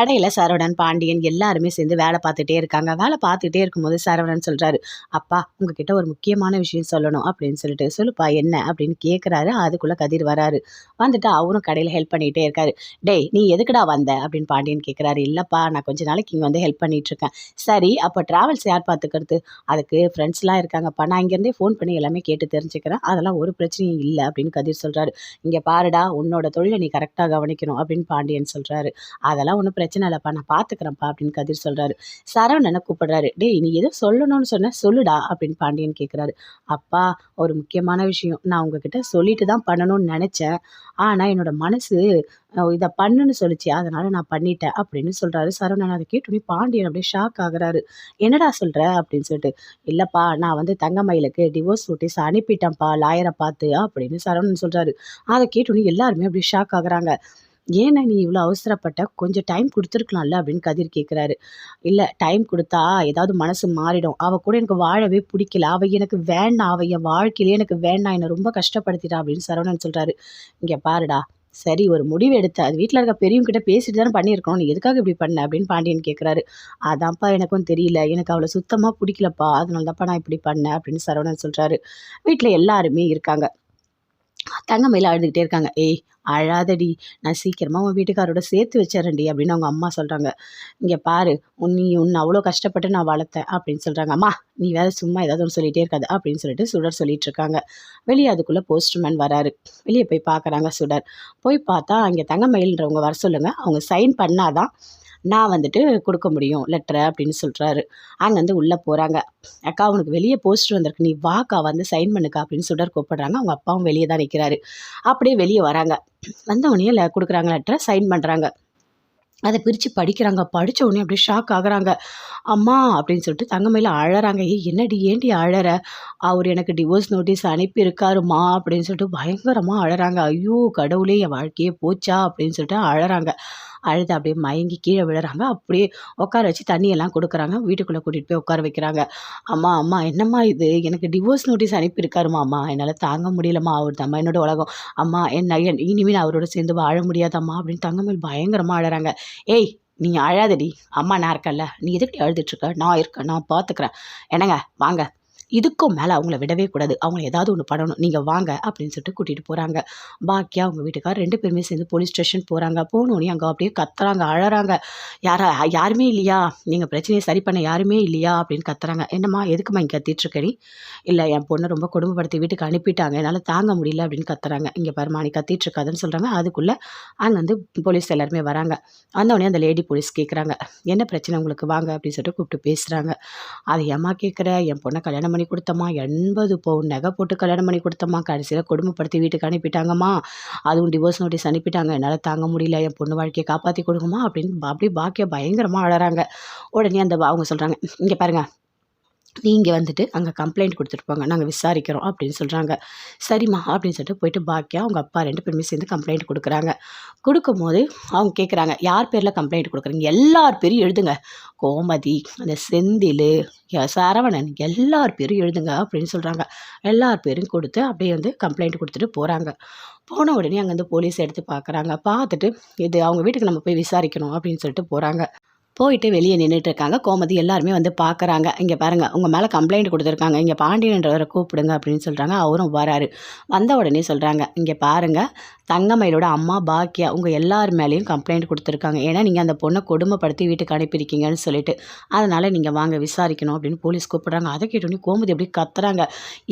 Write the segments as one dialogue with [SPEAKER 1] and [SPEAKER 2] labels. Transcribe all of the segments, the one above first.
[SPEAKER 1] கடையில் சரவணன் பாண்டியன் எல்லாருமே சேர்ந்து வேலை பார்த்துட்டே இருக்காங்க. வேலை பார்த்துட்டே இருக்கும்போது சரவணன் சொல்கிறாரு அப்பா உங்ககிட்ட ஒரு முக்கியமான விஷயம் சொல்லணும் அப்படின்னு சொல்லிட்டு சொல்லுப்பா என்ன? அப்படின்னு கேட்குறாரு அதுக்குள்ளே கதிர் வராரு. வந்துட்டு அவரும் கடையில் ஹெல்ப் பண்ணிகிட்டே இருக்காரு. டேய் நீ எதுக்குடா வந்த? அப்படின்னு பாண்டியன் கேட்குறாரு இல்லைப்பா நான் கொஞ்ச நாளைக்கு இங்கே வந்து ஹெல்ப் பண்ணிகிட்ருக்கேன் சரி அப்போ ட்ராவல்ஸ் யார் பார்த்துக்கிறது? அதுக்கு ஃப்ரெண்ட்ஸ்லாம் இருக்காங்கப்பா. நான் இங்கேருந்தே ஃபோன் பண்ணி எல்லாமே கேட்டு தெரிஞ்சுக்கிறேன். அதெல்லாம் ஒரு பிரச்சனையும் இல்லை அப்படின்னு கதிர் சொல்கிறாரு இங்கே பாருடா உன்னோட தொழிலை நீ கரெக்டாக கவனிக்கணும் அப்படின்னு பாண்டியன் சொல்கிறாரு அதெல்லாம் ஒன்றும் பிரச்சனை இல்லைப்பா நான் பார்த்துக்கிறேன்ப்பா அப்படின்னு கதிர் சொல்கிறாரு சரவணனை கூப்பிடுறாரு டேய் நீ எதுவும் சொல்லணும்னு சொன்ன சொல்லுடா அப்படின்னு பாண்டியன் கேட்குறாரு அப்பா ஒரு முக்கியமான விஷயம். நான் உங்ககிட்ட சொல்லிட்டு தான் பண்ணணும்னு நினச்சேன். ஆனால் என்னோட மனசு இதை பண்ணுன்னு சொல்லிச்சு. அதனால நான் பண்ணிட்டேன் அப்படின்னு சொல்கிறாரு சரவணன். அதை கேட்டோன்னே பாண்டியன் அப்படியே ஷாக் ஆகுறாரு. என்னடா சொல்கிற அப்படின்னு சொல்லிட்டு இல்லைப்பா நான் வந்து தங்கமயிலுக்கு டிவோர்ஸ் நோட்டீஸ் அனுப்பிட்டேன்ப்பா லாயரை பார்த்து அப்படின்னு சரவணன் சொல்கிறாரு அதை கேட்டோன்னே எல்லாருமே அப்படியே ஷாக் ஆகுறாங்க. ஏன்னா நீ இவ்வளோ அவசரப்பட்ட கொஞ்சம் டைம் கொடுத்துருக்கலாம்ல அப்படின்னு கதிர் கேட்குறாரு இல்லை டைம் கொடுத்தா ஏதாவது மனசு மாறிடும். அவள் கூட எனக்கு வாழவே பிடிக்கல. அவள் எனக்கு வேண்டாம் அவள் என் வாழ்க்கையிலே எனக்கு வேண்டாம் என்னை ரொம்ப கஷ்டப்படுத்திட்டா அப்படின்னு சரவணன் சொல்கிறாரு இங்கே பாருடா. சரி ஒரு முடிவு எடுத்த அது வீட்டில் இருக்க பெரியவங்க கிட்ட பேசிட்டு தானே பண்ணியிருக்கோம் நீ எதுக்காக இப்படி பண்ண அப்படின்னு பாண்டியன் கேட்குறாரு அதான்ப்பா எனக்கும் தெரியல. எனக்கு அவளை சுத்தமாக பிடிக்கலப்பா. அதனால தான்ப்பா நான் இப்படி பண்ணேன் அப்படின்னு சரவணன் சொல்கிறாரு வீட்டில் எல்லாருமே இருக்காங்க. தங்கமயில அழுதுகிட்டே இருக்காங்க. ஏய் அழாதடி. நான் சீக்கிரமாக உன் வீட்டுக்காரோட சேர்த்து வச்சிடறேன்டி அப்படின்னு அவங்க அம்மா சொல்கிறாங்க இங்கே பாரு உன் நீ உன்னை அவ்வளோ கஷ்டப்பட்டு நான் வளர்த்தேன் அப்படின்னு சொல்கிறாங்க அம்மா நீ வேற சும்மா ஏதாவது ஒன்று சொல்லிகிட்டே இருக்காது அப்படின்னு சொல்லிட்டு சுடர் சொல்லிட்டு இருக்காங்க. வெளியே அதுக்குள்ளே போஸ்ட்மேன் வராரு. வெளியே போய் பார்க்குறாங்க சுடர். போய் பார்த்தா அங்கே தங்கமயில்ன்றவங்க வர சொல்லுங்கள் அவங்க சைன் பண்ணாதான் நான் வந்துட்டு கொடுக்க முடியும் லெட்டரை அப்படின்னு சொல்கிறாரு அங்கேருந்து உள்ளே போகிறாங்க அக்கா உனக்கு வெளியே போஸ்டர் வந்திருக்கு. நீ வாக்கா வந்து சைன் பண்ணுக்கா அப்படின்னு சொல்லிட்டு கூப்பிடுறாங்க. அவங்க அப்பாவும் வெளியே தான் நிற்கிறாரு அப்படியே வெளியே வராங்க. வந்தவொடனே லெ கொடுக்குறாங்க லெட்டரை சைன் பண்ணுறாங்க அதை பிரித்து படிக்கிறாங்க. படித்த உடனே அப்படியே ஷாக் ஆகுறாங்க. அம்மா அப்படின்னு சொல்லிட்டு தங்கமையில் அழறாங்க. ஏ என்னடி ஏண்டி அழற? அவர் எனக்கு டிவோர்ஸ் நோட்டீஸ் அனுப்பியிருக்காருமா அப்படின்னு சொல்லிட்டு பயங்கரமாக அழறாங்க. ஐயோ கடவுளே என் வாழ்க்கையே போச்சா? அப்படின்னு சொல்லிட்டு அழறாங்க. அழுது அப்படியே மயங்கி கீழே விழுறாங்க. அப்படியே உட்கார வச்சு தண்ணியெல்லாம் கொடுக்குறாங்க. வீட்டுக்குள்ளே கூட்டிகிட்டு போய் உட்கார வைக்கிறாங்க. அம்மா அம்மா என்னம்மா இது? எனக்கு டிவோர்ஸ் நோட்டீஸ் அனுப்பியிருக்காருமா அம்மா. என்னால் தாங்க முடியலம்மா. அவர் தம்மா என்னோட உலகம். அம்மா என்ன என் இனிமேல் நான் அவரோட சேர்ந்து வாழ முடியாதம்மா அப்படின்னு தங்கமேல் பயங்கரமாக அழறாங்க. ஏய் நீ அழாதடி. அம்மா நான் இருக்கல நீ எதுக்கிட்ட அழுதுட்டுருக்க நான் இருக்கேன் நான் பார்த்துக்குறேன் என்னங்க வாங்க. இதுக்கும் மேலே அவங்கள விடவே கூடாது. அவங்க ஏதாவது ஒன்று பண்ணணும். நீங்கள் வாங்க அப்படின்னு சொல்லிட்டு கூட்டிகிட்டு போகிறாங்க பாக்கியா அவங்க வீட்டுக்கார் ரெண்டு பேருமே சேர்ந்து போலீஸ் ஸ்டேஷன் போகிறாங்க போனோடனே அங்கே அப்படியே கத்துறாங்க அழறாங்க. யாரா யாருமே இல்லையா? நீங்கள் பிரச்சனையை சரி பண்ண யாருமே இல்லையா? அப்படின்னு கத்துறாங்க. என்னம்மா எதுக்குமா இங்கே கத்திட்டு நீ? இல்லை என் பொண்ணை ரொம்ப கொடுமைப்படுத்தி வீட்டுக்கு அனுப்பிட்டாங்க. என்னால் தாங்க முடியல அப்படின்னு கத்துறாங்க. இங்கே பாருமா நீ கத்திட்டுருக்காதுன்னு சொல்கிறாங்க அதுக்குள்ளே அங்கே வந்து போலீஸ் எல்லாருமே வராங்க. வந்தவொடனே அந்த லேடி போலீஸ் கேட்குறாங்க என்ன பிரச்சனை உங்களுக்கு? வாங்க அப்படின்னு சொல்லிட்டு கூப்பிட்டு பேசுகிறாங்க அது ஏமா கேட்குற என் பொண்ணை கல்யாணம் பண்ணி கொடுத்தம்மா எண்பது பவுன் நகை போட்டு கல்யாணம் பண்ணி கொடுத்தம்மா. கடைசியில் கொடுமைப்படுத்தி வீட்டுக்கு அனுப்பிட்டாங்கம்மா. அதுவும் டிவோர்ஸ் நோட்டீஸ் அனுப்பிட்டாங்க. என்னால் தாங்க முடியல. என் பொண்ணு வாழ்க்கையை காப்பாற்றி கொடுங்கம்மா அப்படின்னு அப்படி பாக்கிய பயங்கரமாக அழறாங்க. உடனே அந்த அவங்க சொல்கிறாங்க இங்கே பாருங்க நீங்கள் வந்துட்டு அங்கே கம்ப்ளைண்ட் கொடுத்துட்டு போங்க. நாங்கள் விசாரிக்கிறோம் அப்படின்னு சொல்கிறாங்க சரிம்மா அப்படின்னு சொல்லிட்டு போயிட்டு பாக்கியா அவங்க அப்பா ரெண்டு பேருமே சேர்ந்து கம்ப்ளைண்ட் கொடுக்குறாங்க. கொடுக்கும்போது அவங்க கேட்குறாங்க யார் பேரில் கம்ப்ளைண்ட் கொடுக்குறீங்க? எல்லார் பேரும் எழுதுங்க. கோமதி அந்த செந்தில் சரவணன் எல்லார் பேரும் எழுதுங்க அப்படின்னு சொல்கிறாங்க எல்லார் பேரும் கொடுத்து அப்படியே வந்து கம்ப்ளைண்ட் கொடுத்துட்டு போகிறாங்க போன உடனே அங்கேருந்து போலீஸ் எடுத்து பார்க்குறாங்க பார்த்துட்டு இது அவங்க வீட்டுக்கு நம்ம போய் விசாரிக்கணும் அப்படின்னு சொல்லிட்டு போகிறாங்க போயிட்டு வெளியே நின்றுட்டு இருக்காங்க கோமதி எல்லாருமே வந்து பார்க்குறாங்க இங்கே பாருங்க உங்கள் மேலே கம்ப்ளைண்ட் கொடுத்துருக்காங்க. இங்கே பாண்டியன்றவரை கூப்பிடுங்க அப்படின்னு சொல்கிறாங்க அவரும் வராரு. வந்த உடனே சொல்கிறாங்க இங்கே பாருங்க தங்கமயிலோட அம்மா பாக்கியா உங்கள் எல்லார் மேலேயும் கம்ப்ளைண்ட் கொடுத்துருக்காங்க. ஏன்னா நீங்கள் அந்த பொண்ணை கொடுமைப்படுத்தி வீட்டுக்கு அனுப்பியிருக்கீங்கன்னு சொல்லிட்டு. அதனால் நீங்கள் வாங்க விசாரிக்கணும் அப்படின்னு போலீஸ் கூப்பிட்றாங்க. அதை கேட்டோன்னே கோமதி எப்படி கத்துறாங்க.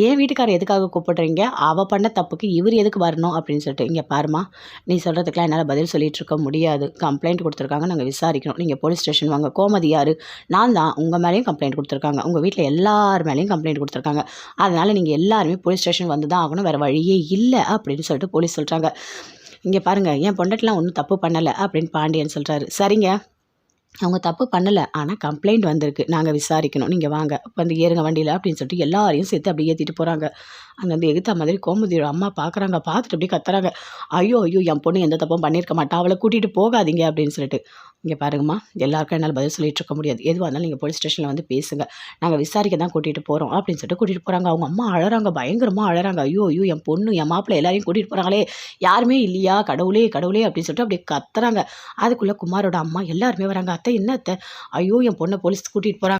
[SPEAKER 1] ஏன் வீட்டுக்காரர் எதுக்காக கூப்பிட்றீங்க? அவள் பண்ண தப்புக்கு இவர் எதுக்கு வரணும்? அப்படின்னு சொல்லிட்டு இங்கே பாருமா நீ சொல்கிறதுக்கெலாம் என்னால் பதில் சொல்லிட்டு இருக்க முடியாது. கம்ப்ளைண்ட் கொடுத்துருக்காங்க நாங்கள் விசாரிக்கணும். நீங்கள் போலீஸ் ஸ்டேஷன் வாங்க கோமதி யார் நான் தான் உங்கள் மேலேயும் கம்ப்ளைண்ட் கொடுத்துருக்காங்க உங்கள் வீட்டில் எல்லார் மேலேயும் கம்ப்ளைண்ட் கொடுத்துருக்காங்க அதனால் நீங்கள் எல்லாருமே போலீஸ் ஸ்டேஷன் வந்து தான் ஆகணும் வேறு வழியே இல்லை அப்படின்னு சொல்லிட்டு போலீஸ் சொல்கிறாங்க இங்கே பாருங்கள் என் பொண்டாட்டிலாம் ஒன்றும் தப்பு பண்ணலை அப்படின்னு பாண்டியன் சொல்கிறாரு சரிங்க அவங்க தப்பு பண்ணலை ஆனால் கம்ப்ளைண்ட் வந்திருக்கு. நாங்கள் விசாரிக்கணும். நீங்கள் வாங்க. வந்து ஏறுங்க வண்டியில அப்படின்னு சொல்லிட்டு எல்லாரையும் சேர்த்து அப்படியே ஏற்றிட்டு போகிறாங்க அங்கேருந்து வந்து மாதிரி கோமதியோட அம்மா பார்க்குறாங்க. பார்த்துட்டு அப்படியே கத்துறாங்க. ஐயோ! ஐயோ! என் பொண்ணு எந்த தப்பும் பண்ணியிருக்க மாட்டா. அவளை கூட்டிகிட்டு போகாதீங்க அப்படின்னு சொல்லிட்டு. இங்கே பாருங்கம்மா, எல்லாருக்கும் என்னால் பதில் சொல்லிட்டு இருக்க முடியாது. எதுவாக இருந்தாலும் நீங்கள் போலீஸ் ஸ்டேஷனில் வந்து பேசுங்க. நாங்கள் விசாரிக்க தான் கூட்டிகிட்டு போகிறோம் அப்படின்னு சொல்லிட்டு கூட்டிகிட்டு போகிறாங்க அவங்க அம்மா அழறாங்க. பயங்கரமாக அழறாங்க. ஐயோ! ஐயோ! என் பொண்ணு, என் மாப்பிள்ளை எல்லாரையும் கூட்டிகிட்டு போகிறாங்களே யாருமே இல்லையா? கடவுளே! கடவுளே! அப்படின்னு சொல்லிட்டு அப்படியே கத்துறாங்க. அதுக்குள்ளே குமாரோட அம்மா எல்லாருமே வராங்க. அத்தை என்ன அத்தை? ஐயோ! என் பொண்ணை போலீஸ் கூட்டிகிட்டு போகிறாங்க